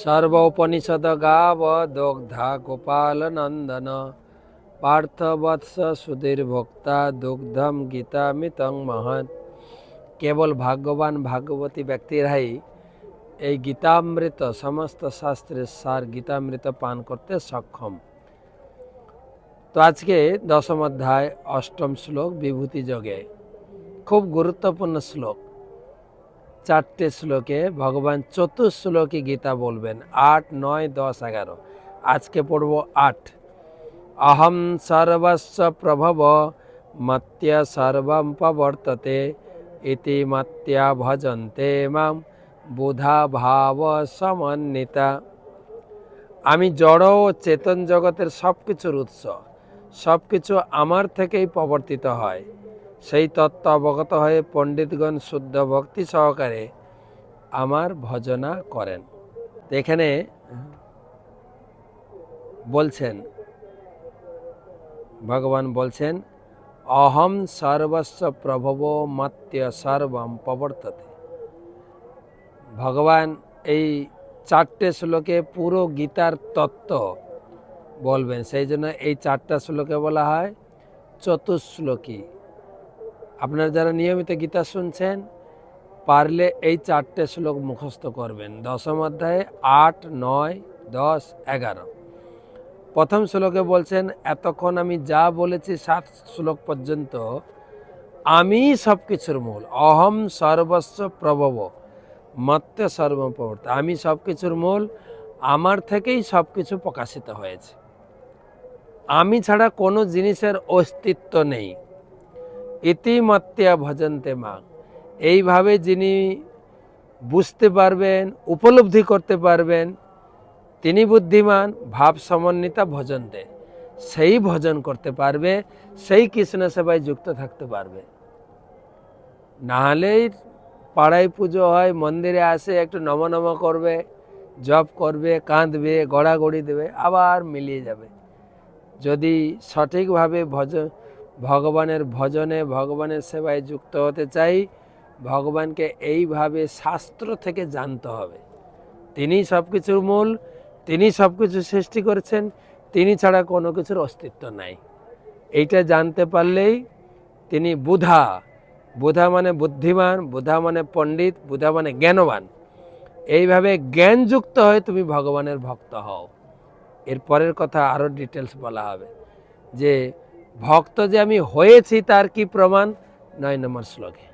सर्वोपनिषद गाव दोग्धा गोपाल नंदन পার্থবৎস সুধীর ভোক্তা দুগ্ধম গীতামিতং মহৎ কেবল ভাগ্যবান ভাগ্যবতী ব্যক্তিরাই এই গীতামৃত সমস্ত শাস্ত্রের সার গীতামৃত পান করতে সক্ষম তো আজকে দশম অধ্যায় অষ্টম শ্লোক বিভূতি যোগে খুব গুরুত্বপূর্ণ শ্লোক চারটে শ্লোকে ভগবান চতুর্শ্লোকে গীতা বলবেন, আট, নয়, দশ, এগারো। আজকে পড়ব আট। অহম সর্বস্ব প্রভব মত্য সর্বম প্রবর্ততে, ইতি মত্যা ভজন্তে মাম বুধা ভাব সমন্বিতা। আমি জড় ও চেতন জগতের সব কিছুর উৎস সব কিছু আমার থেকেই প্রবর্তিত হয়। সেই তত্ত্ব অবগত হয়ে পণ্ডিতগণ শুদ্ধ ভক্তি সহকারে আমার ভজনা করেন। এখানে বলছেন, ভগবান বলছেন, অহম সর্বস্ব প্রভব মত্য সর্বম প্রবর্ততে। ভগবান এই চারটে শ্লোকে পুরো গীতার তত্ত্ব বলবেন। সেই জন্য এই চারটা শ্লোকে বলা হয় চতুশ্লোকী। আপনারা যারা নিয়মিত গীতা শুনছেন, পারলে এই চারটে শ্লোক মুখস্থ করবেন। দশম অধ্যায়ে আট, নয়, দশ, এগারো। প্রথম শ্লোকে বলছেন, এতক্ষণ আমি যা বলেছি সাত শ্লোক পর্যন্ত আমি সব কিছুর মূল। অহম সর্বস্ব প্রভব মত্য সর্বপ্রবর্ত। আমি সব কিছুর মূল, আমার থেকেই সব কিছু প্রকাশিত হয়েছে। আমি ছাড়া কোনো জিনিসের অস্তিত্ব নেই। ইতিমত্যা ভজন্তে মা এইভাবে যিনি বুঝতে পারবেন, উপলব্ধি করতে পারবেন, তিনি বুদ্ধিমান, ভাব সমন্বিতা ভজন্তে সেই ভজন করতে পারবে, সেই কৃষ্ণ সেবায় যুক্ত থাকতে পারবে। নাহলেই পাড়ায় পুজো হয়, মন্দিরে আসে, একটু নম নম করবে, জপ করবে, কাঁদবে, গড়াগড়ি দেবে, আবার মিলিয়ে যাবে। যদি সঠিকভাবে ভজ ভগবানের ভজনে, ভগবানের সেবায় যুক্ত হতে চাই। ভগবানকে এইভাবে শাস্ত্র থেকে জানতে হবে। তিনি সব কিছুর মূল, তিনি সব কিছু সৃষ্টি করেছেন, তিনি ছাড়া কোনো কিছুর অস্তিত্ব নাই। এইটা জানতে পারলেই তিনি বুধা। বুধা মানে বুদ্ধিমান, বুধা মানে পণ্ডিত, বুধা মানে জ্ঞানবান। এইভাবে জ্ঞানযুক্ত হয়ে তুমি ভগবানের ভক্ত হও। এর পরের কথা আরও ডিটেলস বলা হবে। যে ভক্ত যে আমি হয়েছি তার কি প্রমাণ? নয় নম্বর শ্লোকে।